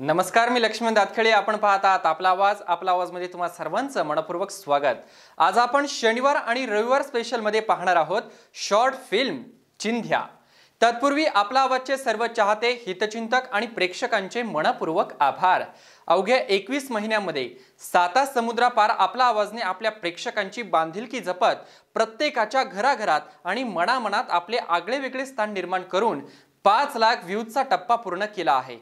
नमस्कार मी लक्ष्मण दातखेडे. आपण पाहत आहात आपला आवाज. आपला आवाजमध्ये तुम्हा सर्वांचं मनपूर्वक स्वागत. आज आपण शनिवार आणि रविवार स्पेशलमध्ये पाहणार आहोत शॉर्ट फिल्म चिंध्या. तत्पूर्वी आपला आवाजचे सर्व चाहते हितचिंतक आणि प्रेक्षकांचे मनपूर्वक आभार. अवघ्या एकवीस महिन्यामध्ये साता समुद्रापार आपला आवाजने आपल्या प्रेक्षकांची बांधिलकी जपत प्रत्येकाच्या घराघरात आणि मनामनात आपले आगळे वेगळे स्थान निर्माण करून पाच लाख व्ह्यूजचा टप्पा पूर्ण केला आहे.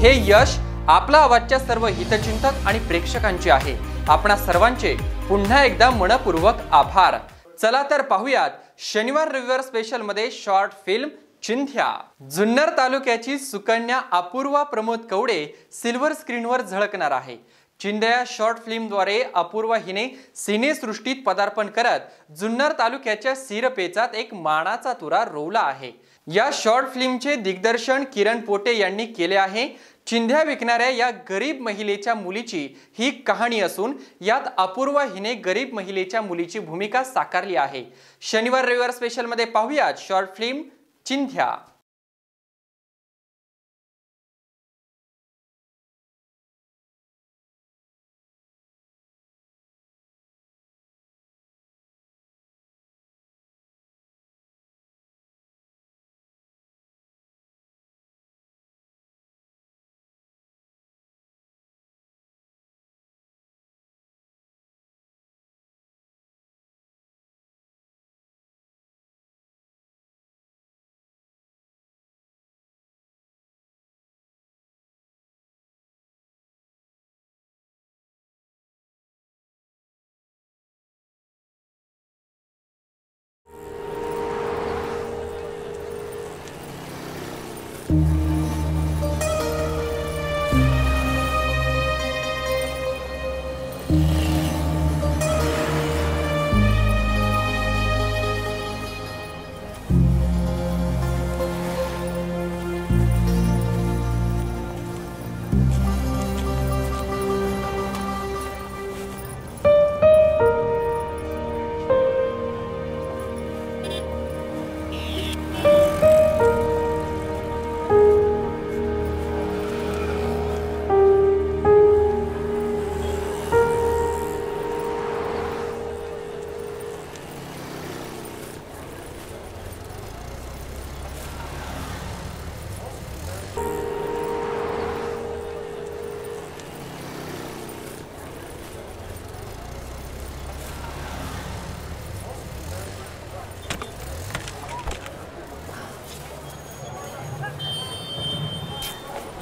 हे यश आपला आवाजच्या सर्व हितचिंतक आणि प्रेक्षकांचे आहे. आपणा सर्वांचे पुन्हा एकदा मनपूर्वक आभार. चला तर पाहूयात शनिवार रविवार स्पेशलमध्ये शॉर्ट फिल्म चिंध्या. जुन्नर तालुक्याची सुकन्या अपूर्वा प्रमोद कवडे सिल्वर स्क्रीनवर झळकणार आहे. चिंध्या या शॉर्ट फिल्मद्वारे अपूर्वा हिने सिनेसृष्टीत पदार्पण करत जुन्नर तालुक्याच्या सिरपेचात एक मानाचा तुरा रोवला आहे. या शॉर्ट फिल्मचे दिग्दर्शन किरण पोटे यांनी केले आहे. चिंध्या विकणाऱ्या या गरीब महिलेच्या मुलीची ही कहाणी असून यात अपूर्वा हिने गरीब महिलेच्या मुलीची भूमिका साकारली आहे. शनिवार रविवार स्पेशलमध्ये पाहूयात शॉर्ट फिल्म चिंध्या.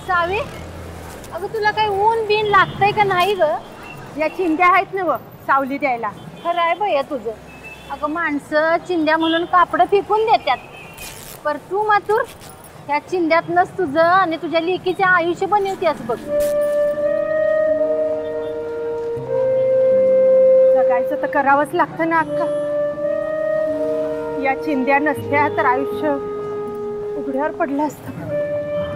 सावे? अगं तुला काही ऊन बिन लागतंय का नाही ग? या चिंध्या आहेत ना व सावली द्यायला. खरं आहे भैया तुझं. अगं माणसं चिंध्या म्हणून कापडं फेकून देतात. पर तू मातूर ह्या चिंध्यातनंच तुझं आणि तुझ्या लेकीचे आयुष्य बनवतेस बघ. जगायचं तर करावंच लागतं ना अक्का. या चिंध्या नसत्या तर आयुष्य उघड्यावर पडलं असतं.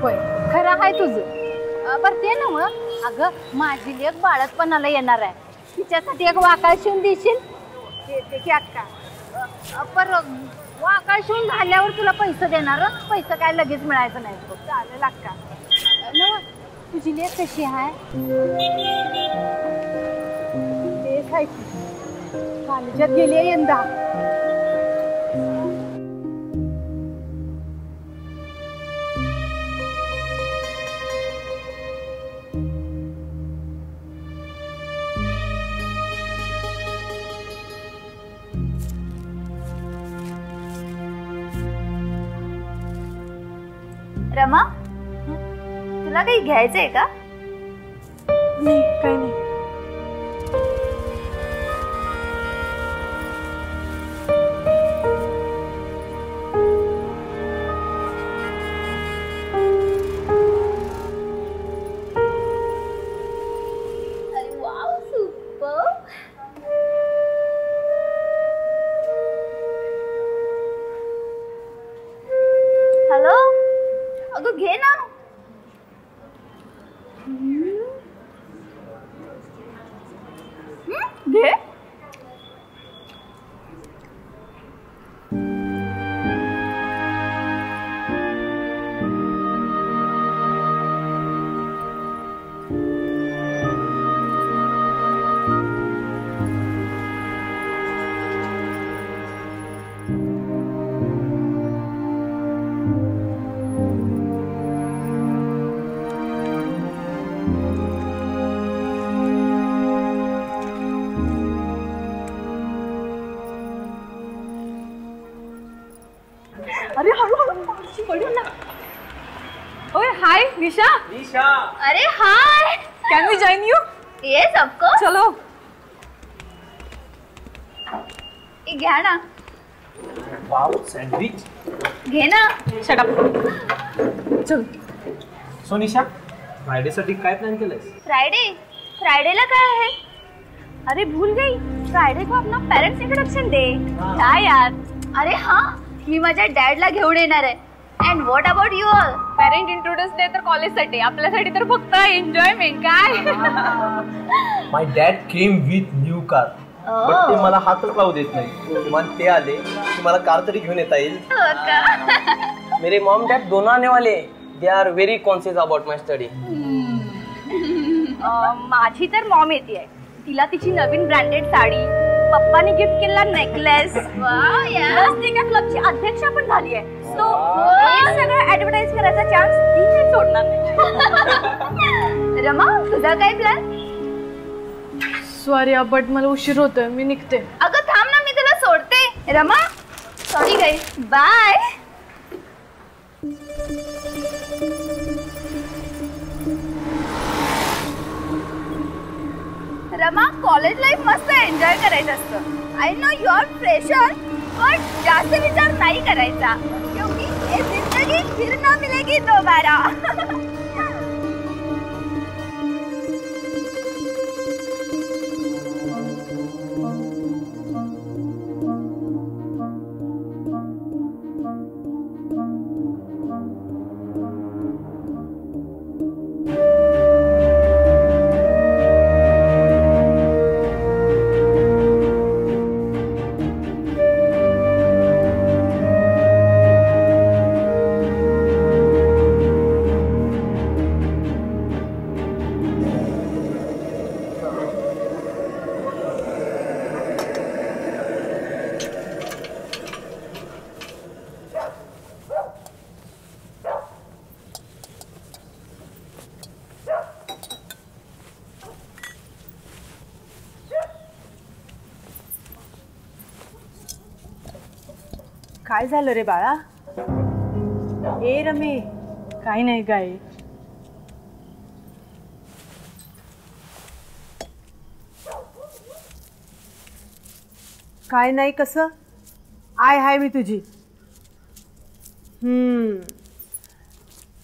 होय. खरं आहे तुझं. बरं ते ना मग. अगं माझी लेख बाळतपणाला येणार आहे. तिच्यासाठी एक वाकाळ शिवून देशील? की अक्का. पर वाकाळ शिवून झाल्यावर तुला पैसे देणार? हं. पैसे काय लगेच मिळायचं नाही. बघ चालेल अक्का. नव, तुझी लेख कशी आहे? तेच आहे की? कॉलेजात गेली यंदा. काही घ्यायचंय का? नाही हॅलो अगं घे ना. घे can we join you yes of course चलो। घ्या ना वाव सँडविच घे ना चल। सोनिशा फ्रायडेसाठी काय प्लॅन केलंयस? फ्राइडे फ्राइडेला काय आहे? अरे भूल गई. फ्राइडे को अपना पेरेंट्स इंट्रोडक्शन डे काय यार. अरे हा. मी माझ्या डॅडला घेऊन येणार आहे. And what about you all parent introduce day तर कॉलेजसाठी आपल्यासाठी तर फक्त एन्जॉयमेंट काय? My dad came with new car but ते मला हातच लावू देत नाही. मग ते आले की मला कार तरी घेऊन येता येईल. मेरे मॉम डैड दोनों आने वाले they are very conscious about my study माझी तर मॉम येते तिला तिची नवीन ब्रँडेड साडी पप्पानी गिफ्ट केलेला नेकलेस त्या क्लबची अध्यक्षा पण झाली आहे. सो सगळं ऍडव्हर्टाईज करायचा चान्स ती नाही सोडणार नाही. रमा तुझा काय प्लॅन सॉरी बट मला उशीर होतोय. मी निघते. अगं थांब ना मी तुला सोडते. Rama sorry guy bye Rama college life मस्त एन्जॉय करायचं असतं. आय नो युअर फ्रेशर पण जास्त विचार नाही करायचा. फिर ना मिलेगी दोबारा। काय झालं रे बाळा? ए रमे काय नाही काय काय नाही कसं? आय हाय मी तुझी. हम्म.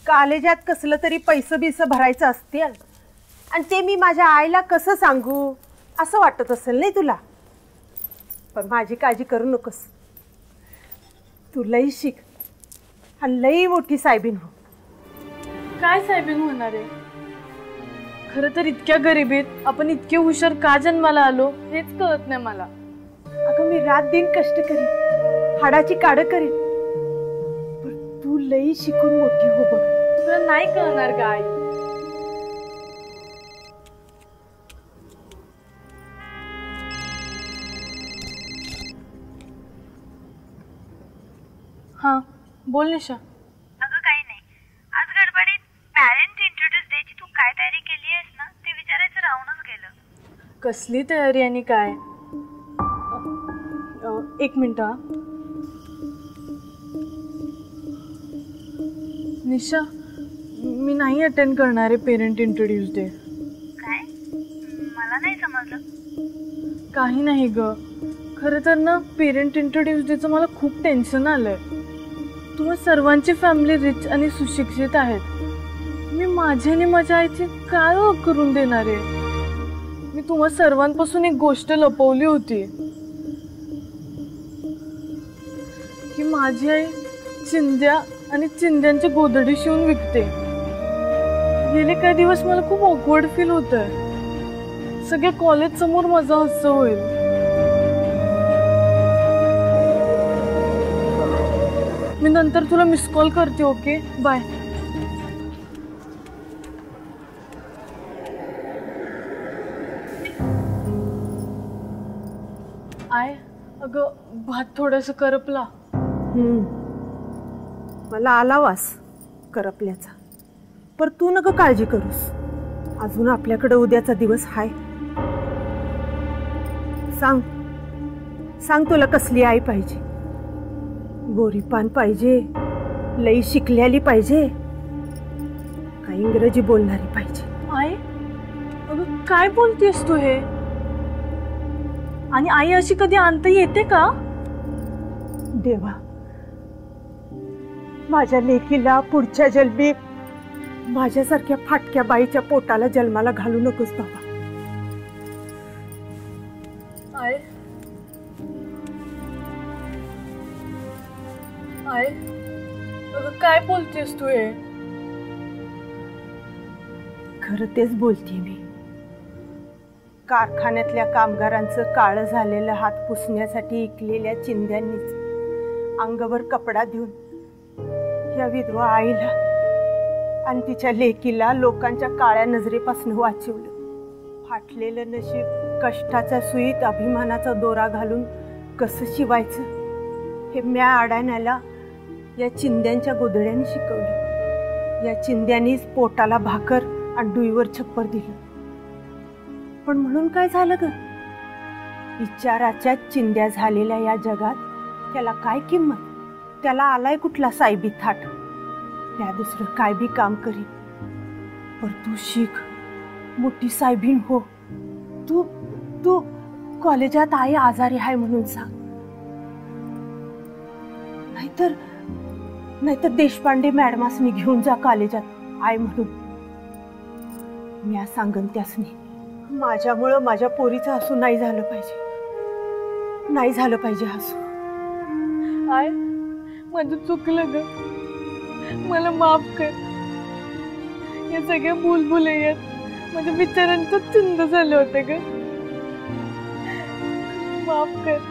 कॉलेजात कसलं तरी पैसं बिसं भरायचं असते आणि ते मी माझ्या आईला कसं सांगू? असं वाटत असेल नाही तुला? पण माझी काळजी करू नकोस. तू लई शिक आणि लई मोठी साहेबीन हो. काय साहेबीन होणार आहे? खरं तर इतक्या गरिबीत आपण इतके हुशार का जन्माला आलो हेच कळत नाही मला. अगं मी रात दिन कष्ट करीन हाडाची काढ करीन पण तू लई शिकून मोठी हो बघ. तुला नाही कळणार का आई. हा बोल निशा. अगं काही नाही. आज गडबडीत पॅरेंट इंट्रोड्यूस डेची तू काय तयारी केली आहेस ना ते विचारायचं राहूनच गेलं. कसली तयारी आणि काय? एक मिनिट हा. निशा मी नाही अटेंड करणार आहे पेरेंट इंट्रोड्यूस डे काय? मला नाही समजलं. काही नाही ग. खरं तर ना पेरेंट इंट्रोड्यूस डेचं मला खूप टेन्शन आलंय. तुम्हा सर्वांची फॅमिली रिच आणि सुशिक्षित आहेत. मी माझी आणि माझ्या आईची काय ओळख करून देणार आहे? मी तुम्हा सर्वांपासून एक गोष्ट लपवली होती. की माझी आई चिंध्या आणि चिंध्यांची गोधडी शिवून विकते. गेले काही दिवस मला खूप ऑकवर्ड फील होत आहे सगळ्या कॉलेज समोर माझा हस्स होईल. नंतर तुला मिस कॉल करते ओके बाय आय अगं भात थोडस करपला. मला आला वास करपल्याचा. पर तू नका काळजी करूस. अजून आपल्याकडे उद्याचा दिवस हाय. सांग. सांग तुला कसली आई पाहिजे. गोरी पान पाहिजे लई शिकलेली पाहिजे का इंग्रजी बोलणारी पाहिजे? आई अगं काय बोलतेस तू हे? आणि आई अशी कधी आणता येते का? देवा माझ्या लेकीला पुढच्या जन्मी माझ्यासारख्या फाटक्या बाईच्या पोटाला जन्माला घालू नकोस बाबा. काय बोलतेस तू हे? खरं तेच बोलते मी. कारखान्यातल्या कामगारांचं काळं झालेलं हात पुसण्यासाठी इकलेल्या चिंध्यांनीच अंगावर कपडा देऊन या विधवा आईला आणि तिच्या लेकीला लोकांच्या काळ्या नजरेपासून वाचवलं. फाटलेलं नशीब कष्टाच्या सुईत अभिमानाचा दोरा घालून कसं शिवायचं? हे म्या आडाण्याला या चिंध्यांच्या गोधड्याने शिकवली. या चिंध्यानीच पोटाला भाकर आणि डुईवर छप्पर दिलं. पण म्हणून काय झालं ग? विचाराच्या चिंध्या झालेल्या या जगात त्याला काय किंमत? त्याला आलाय कुठला सायबी थाट? त्या दुसरं काय बी काम करी पर तू शिक. मोठी सायबीन हो. तू तू कॉलेजात आई आजारी आहे म्हणून सांग. नाहीतर नाहीतर देशपांडे मॅडमासनी घेऊन जा कॉलेजात. आय म्हणून. म्या सांगन त्यासनी माझ्यामुळं माझ्या पोरीचं हसू नाही झालं नाही हसू आय माझं चुकलं ग. मला माफ़ कर. या सगळ्या बुलबुलयात माझ्या विचारांचं झालं होतं माफ़ कर.